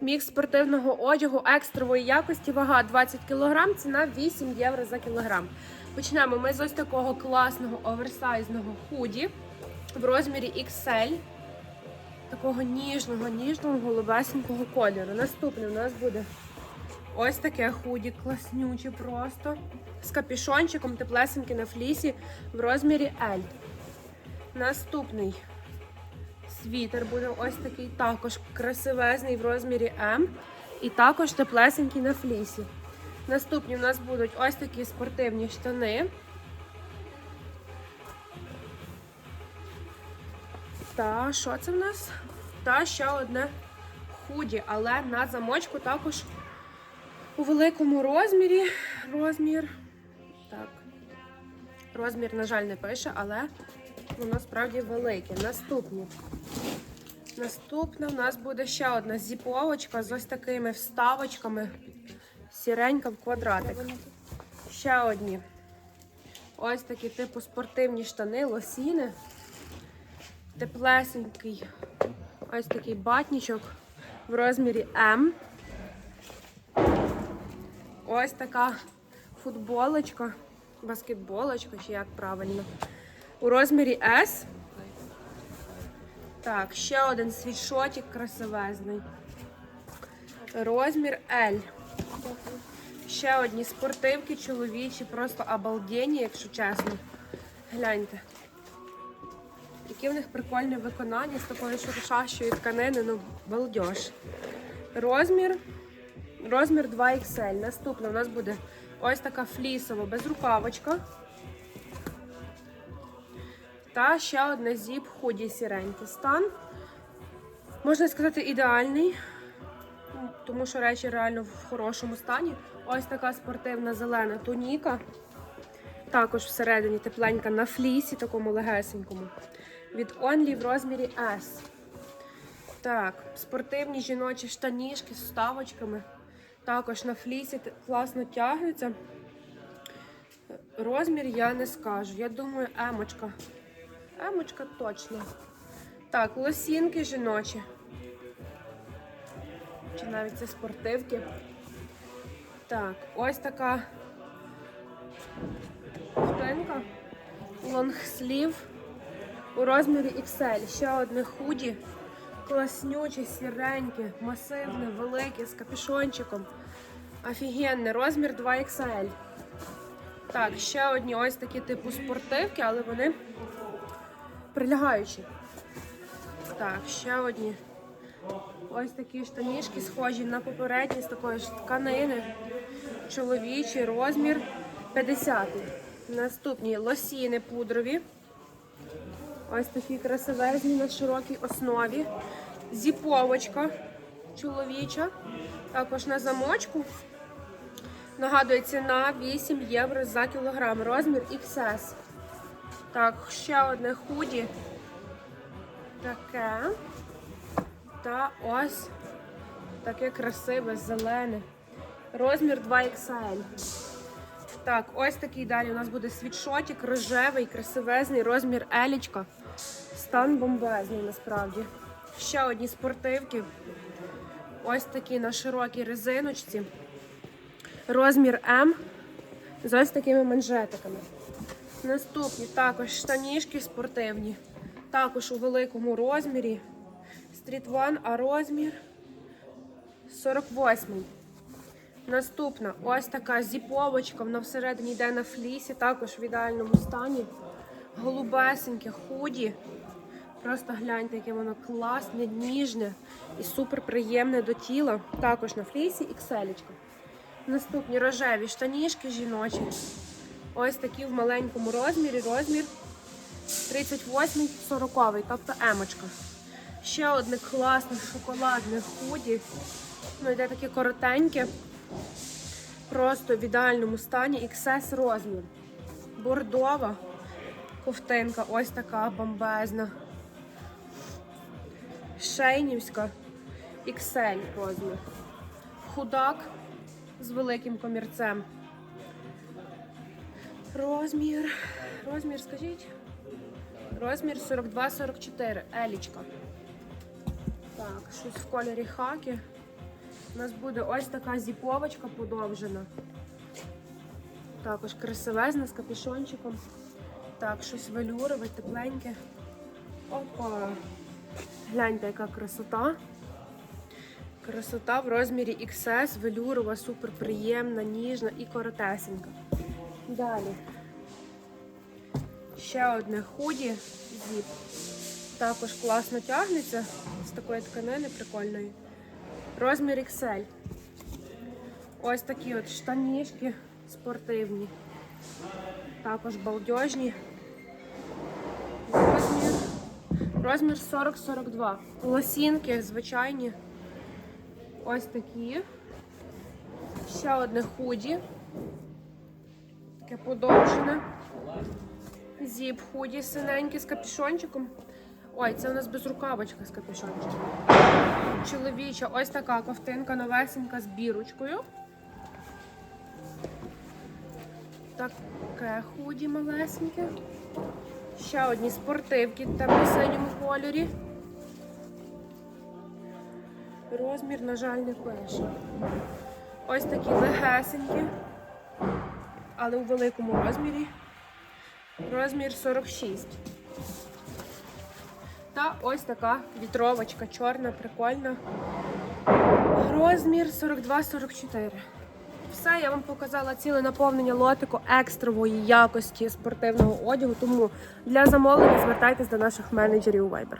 Мікс спортивного одягу екстрової якості, вага 20 кг, ціна 8 євро за кілограм. Почнемо ми з ось такого класного оверсайзного худі в розмірі XL. Такого ніжного, ніжного голубесенького кольору. Наступне у нас буде ось таке худі, класнюче просто. З капюшончиком теплесеньке на флісі в розмірі L. Наступний світер буде ось такий, також красивезний в розмірі М. І також теплесенький на флісі. Наступні у нас будуть ось такі спортивні штани. Та що це в нас? Та ще одне худі, але на замочку також у великому розмірі. Розмір. Так. Розмір, на жаль, не пише, але воно справді велике. Наступні. Наступна у нас буде ще одна зіповочка з ось такими вставочками. Сіренька в квадратик. Ще одні. Ось такі типу спортивні штани, лосіни. Теплесенький. Ось такий батнічок в розмірі М. Ось така футболочка, баскетболочка, чи як правильно. У розмірі S. Так, ще один світшотик красивезний. Розмір L. Ще одні спортивки чоловічі, просто обалденні, якщо чесно. Гляньте. Яке в них прикольне виконання з такої шуршащої тканини, ну, балдеж. Розмір. Розмір 2XL. Наступна у нас буде ось така флісова безрукавочка. Та ще одне зіп худі сіренький стан. Можна сказати, ідеальний, тому що речі реально в хорошому стані. Ось така спортивна зелена туніка. Також всередині тепленька на флісі, такому легесенькому. Від Only в розмірі S. Так, спортивні жіночі штанішки з вставочками. Також на флісі класно тягнуться. Розмір я не скажу. Я думаю, емочка. Емочка точно. Так, лосінки жіночі. Чи навіть це спортивки. Так, ось така спинка. Лонгслів у розмірі XL. Ще одне худі. Класнюче, сіреньке, масивне, велике, з капюшончиком. Офігенне, розмір 2XL. Так, ще одні ось такі типу спортивки, але вони прилягаючі. Так, ще одні. Ось такі штанішки схожі на попередні з такої ж тканини. Чоловічий розмір 50. Наступні лосіни пудрові. Ось такі красивезні на широкій основі. Зіповочка чоловіча. Також на замочку. Нагадую, ціна 8 євро за кілограм. Розмір XS. Так, ще одне худі. Таке. Та ось таке красиве, зелене. Розмір 2XL. Так, ось такий далі у нас буде світшотик, рожевий, красивезний, розмір елічка. Стан бомбезний насправді. Ще одні спортивки. Ось такі на широкій резиночці. Розмір М з ось такими манжетиками. Наступні також штанішки спортивні. Також у великому розмірі. Street One, а розмір 48. Наступна ось така зіповочка, вона всередині йде на флісі, також в ідеальному стані. Голубесеньке, худі. Просто гляньте, яке воно класне, ніжне і супер приємне до тіла. Також на флісі і XL. Наступні рожеві штанішки жіночі. Ось такі в маленькому розмірі, розмір 38-40, тобто емочка. Ще одне класне шоколадне худі. Ну, йде таке коротеньке. Просто в ідеальному стані XS розмір. Бордова ковтинка, ось така бомбезна. Шейнівська XL розмір. Худак з великим комірцем. Розмір. Розмір, скажіть. Розмір 42-44. Елічка. Так, щось в кольорі хаки. У нас буде ось така зіповочка подовжена. Також красивезна з капюшончиком. Так, щось велюрове, тепленьке. Опа! Гляньте, яка красота. Красота в розмірі XS, велюрова, супер приємна, ніжна і коротесенька. Далі. Ще одне худі зіп. Також класно тягнеться з такої тканини прикольної. Розмір XL. Ось такі от штанішки спортивні. Також балдежні. Розмір, розмір 40-42. Лосінки звичайні. Ось такі. Ще одне худі. Таке подовжене. Зіп худі синенький з капюшончиком. Ой, це у нас безрукавочка з капюшончиком. Чоловіча, ось така ковтинка новесенька з бірочкою. Таке худі малесеньке. Ще одні спортивки в темно-синьому кольорі. Розмір, на жаль, не пише. Ось такі легесенькі, але у великому розмірі. Розмір 46. Та ось така вітровочка, чорна, прикольна. Розмір 42-44. Все, я вам показала ціле наповнення лотику екстрової якості спортивного одягу. Тому для замовлення звертайтесь до наших менеджерів у Viber.